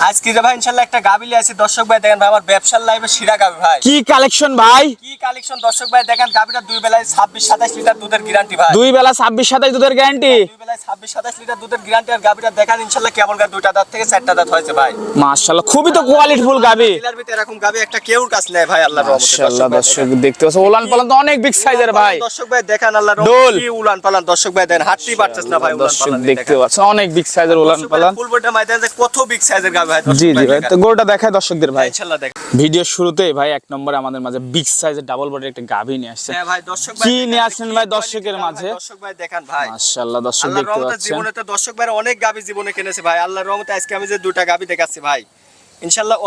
আজকে যে ভাই ইনশাল্লাহ একটা আছি দর্শক ভাই দেখেন ভাই আমার ব্যবসার লাইফে শিরা গাবি ভাই। কি কালেকশন ভাই? কি কালেকশন দর্শক ভাই দেখেন গাবিটা দুই বেলায় ছাব্বিশ সাতাশ লিটার দুধের গ্যারান্টি ভাই। দুই বেলা ছাব্বিশ সাতাশ দুধের গ্যারান্টি দুই বেলায় ছাব্বিশ সাতাশ লিটার দুধের গ্যারান্টি আর গাবিটা দেখেন ইনশাল্লাহ কেবল দুইটা দাঁত থেকে চারটা দাঁত হয়েছে ভাই। মাশাআল্লাহ খুবই তো কোয়ালিটি ফুল গাবি ভিতরে এরকম গাবি একটা কেউর কাছ নেই ভাই আল্লাহর রহমতে মাশাআল্লাহ দর্শক দেখতে পাচ্ছ ওলান পালান তো অনেক বিগ সাইজের ভাই। দর্শক ভাই দেখেন আল্লাহর দোল। রহমতে কি উলান পালান দর্শক ভাই দেখেন হাঁটতেই পারতেছ না ভাই উলান পালান দেখতে পাচ্ছ অনেক বিগ সাইজের উলান পালান ফুল মাইদান যে কত বিগ সাইজের গাবি ভাই জি জি ভাই তো গরুটা দেখায় দর্শকদের ভাই। দেখ ভিডিও শুরুতেই ভাই এক নম্বরে আমাদের মাঝে বিগ সাইজের ডাবল বডির একটা গাভী নিয়ে আসছে। হ্যাঁ ভাই দর্শক কি নিয়ে আসছেন ভাই দর্শকের মাঝে? দর্শক ভাই দেখেন ভাই। মাশাআল্লাহ দর্শক আল্লাহর দেখতে পাচ্ছেন। জীবনে তো দর্শক ভাইরা অনেক জীবনে কিনেছে ভাই। আল্লাহর রহমতে আজকে আমি যে দুটা দেখাচ্ছি ভাই।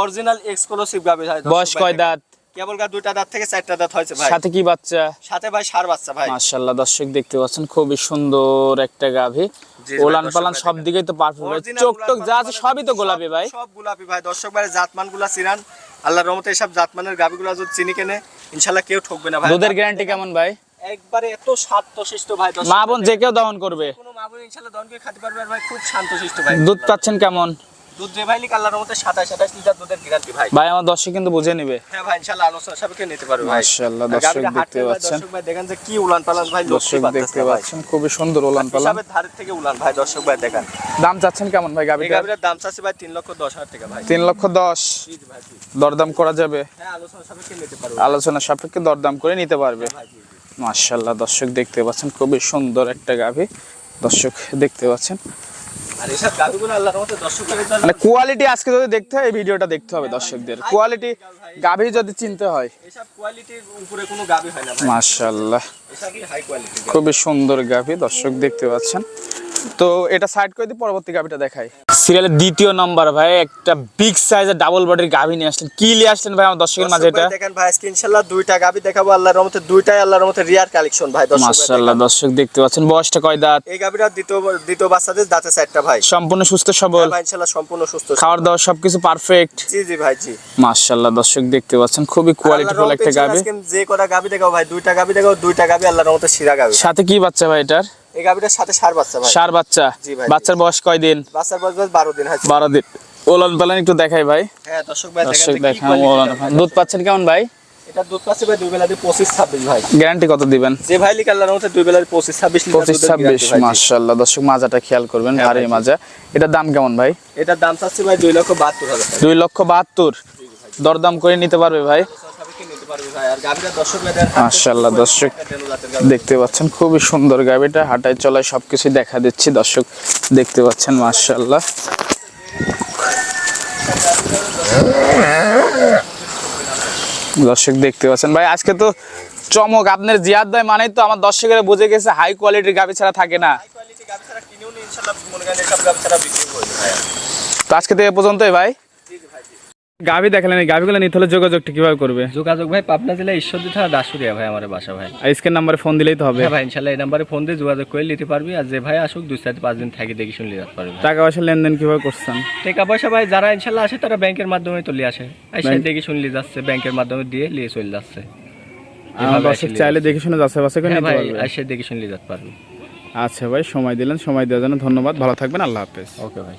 অরিজিনাল এক্সক্লুসিভ ভাই বয়স কয় দাঁত? কেবল গা দুইটা দাঁত থেকে চারটা দাঁত হয়েছে ভাই। সাথে কি বাচ্চা? সাথে ভাই সার বাচ্চা ভাই। মাশাআল্লাহ দর্শক দেখতে পাচ্ছেন খুবই সুন্দর একটা গাভী। ওলান পালান সব দেখেন। দিকেই তো পারফেক্ট। ভাই চোখ টোক যা আছে সবই তো সব- গোলাপি ভাই। সব গোলাপি ভাই। দর্শক ভাই জাতমানগুলা চিরান। আল্লাহর রহমতে এসব জাতমানের গাবিগুলা যদি চিনি কেনে ইনশাল্লাহ কেউ ঠকবে না ভাই। দুধের গ্যারান্টি কেমন ভাই? একবারে এত শান্তশিষ্ট ভাই মা বোন যে কেউ দহন করবে। কোনো মা বোন ইনশাল্লাহ দন করে খেতে পারবে আর ভাই খুব শান্তশিষ্ট ভাই। দুধ পাচ্ছেন কেমন? দুধ যে ভাই লিখ আল্লাহর রহমতে সাতাশ সাতাশ লিটার দুধের গ্যারান্টি ভাই। ভাই আমার দর্শক কিন্তু বুঝে নিবে। হ্যাঁ ভাই ইনশাআল্লাহ আলোচনা সাপেক্ষে নিতে পারবে ভাই। মাশাআল্লাহ, দর্শক দেখতে পাচ্ছেন। দর্শক ভাই দেখেন যে কি উলান পালান ভাই দর্শক দেখতে পাচ্ছেন খুবই সুন্দর ওলান পালান হিসাবের ধারের থেকে উলান ভাই দর্শক ভাই দেখেন। দাম চাচ্ছেন কেমন ভাই এই গাভীটার গাভীটার দাম চাচ্ছে ভাই তিন লক্ষ দশ হাজার টাকা ভাই। তিন লক্ষ দশ। জি জি ভাই দরদাম করা যাবে। হ্যাঁ আলোচনা সাপেক্ষে নিতে পারবে। আলোচনা সাপেক্ষে দরদাম করে নিতে পারবে। জি। মাশাআল্লাহ দর্শক দেখতে পাচ্ছেন খুবই সুন্দর একটা গাভী। দর্শক দেখতে পাচ্ছেন মানে কোয়ালিটি আজকে যদি দেখতে হয় এই ভিডিওটা দেখতে হবে দর্শকদের। কোয়ালিটি গাভী যদি চিনতে হয়। মাসাল্লাহ হয় খুবই সুন্দর গাভী দর্শক দেখতে পাচ্ছেন। তো এটা সাইড করে দিয়ে পরবর্তী গাভীটা দেখাই। সিরিয়ালের দ্বিতীয় নম্বর ভাই একটা বিগ সাইজের ডাবল বডির গাভী নিয়ে আসলেন। কি নিয়ে আসলেন ভাই আমার দর্শকের মাঝে এটা? দেখেন ভাই আজকে ইনশাআল্লাহ দুইটা গাভী দেখাবো আল্লাহর রহমতে দুইটাই আল্লাহর রহমতে রিয়ার কালেকশন ভাই দর্শক মাশাআল্লাহ দর্শক দেখতে পাচ্ছেন বয়সটা কয় দাঁত? এই গাভীটা দ্বিতীয় দ্বিতীয় বাচ্চাদের দাঁতে চারটা ভাই। সম্পূর্ণ সুস্থ সবল? ভাই ইনশাআল্লাহ সম্পূর্ণ সুস্থ খাওয়ার দাওয়ার সবকিছু পারফেক্ট জি জি ভাই জি। মাশাআল্লাহ দর্শক দেখতে পাচ্ছেন খুবই কোয়ালিটিফুল একটা গাভী। আজকে যে কটা গাভী দেখাবো ভাই দুইটা গাভী দেখাবো দুইটা গাভী আল্লাহর রহমতে শিরা গাভী। সাথে কি বাচ্চা ভাই এটার? এই গাভীটার সাথে সার বাচ্চা ভাই। সার বাচ্চা। জি ভাই, বাচ্চার বয়স কয় দিন? বাচ্চার বয়স বারো দিন হয়েছে। বারো দিন। ওলন পালন একটু দেখাই ভাই। হ্যাঁ দর্শক ভাই দর্শক দেখেন ওলন। দুধ পাচ্ছেন কেমন ভাই? এটা দুধ পাচ্ছে ভাই দুই বেলা দিয়ে পঁচিশ ছাব্বিশ ভাই। গ্যারান্টি কত দিবেন? যে ভাই লিখ আল্লাহর রহমতে দুই বেলা পঁচিশ ছাব্বিশ পঁচিশ ছাব্বিশ। দর্শক মাজাটা খেয়াল করবেন হ্যাঁ ভারী মাজা। এটার দাম কেমন ভাই? এটার দাম চাচ্ছে ভাই দুই লক্ষ বাহাত্তর হাজার দুই লক্ষ বাহাত্তর। দরদাম করে নিতে পারবে ভাই? গাভীটা দর্শক। দেখতে পাচ্ছেন খুবই সুন্দর গাবিটা হাঁটায় চলায় সবকিছু দেখা দিচ্ছি দর্শক দেখতে পাচ্ছেন মাশাআল্লাহ। দর্শক দেখতে পাচ্ছেন ভাই আজকে তো চমক আপনার জিয়াদ ভাই মানেই তো আমার দর্শকের বুঝে গেছে হাই কোয়ালিটির গাবি ছাড়া থাকে না। তো আজকে থেকে এ পর্যন্তই ভাই। গাবি দেখালেন এই গাবিগুলো নিতে হলে যোগাযোগটা কীভাবে করবে? যোগাযোগ ভাই পাবনা জেলা ঈশ্বরদী থানা দাসুরিয়া ভাই আমার বাসা ভাই। আজকের নাম্বারে ফোন দিলেই তো হবে। হ্যাঁ ভাই ইনশাল্লাহ এই নাম্বারে ফোন দিয়ে যোগাযোগ করে নিতে পারবি আর যে ভাই আসুক দুই চার পাঁচ দিন থাকি দেখি শুনলে যেতে পারবি টাকা পয়সা লেনদেন কীভাবে করছেন? টাকা পয়সা ভাই যারা ইনশাল্লাহ আসে তারা ব্যাংকের মাধ্যমে লিয়ে আসে। এসে দেখি শুনলে যাচ্ছে ব্যাংকের মাধ্যমে দিয়ে নিয়ে চলে যাচ্ছে। দর্শক চাইলে দেখে শুনে যাচ্ছে বাসে করে হ্যাঁ নিতে ভাই পারবে। এসে দেখি শুনলে যেতে পারবি। আচ্ছা ভাই সময় দিলেন সময় দেওয়ার জন্য ধন্যবাদ ভালো থাকবেন আল্লাহ হাফেজ। ওকে ভাই।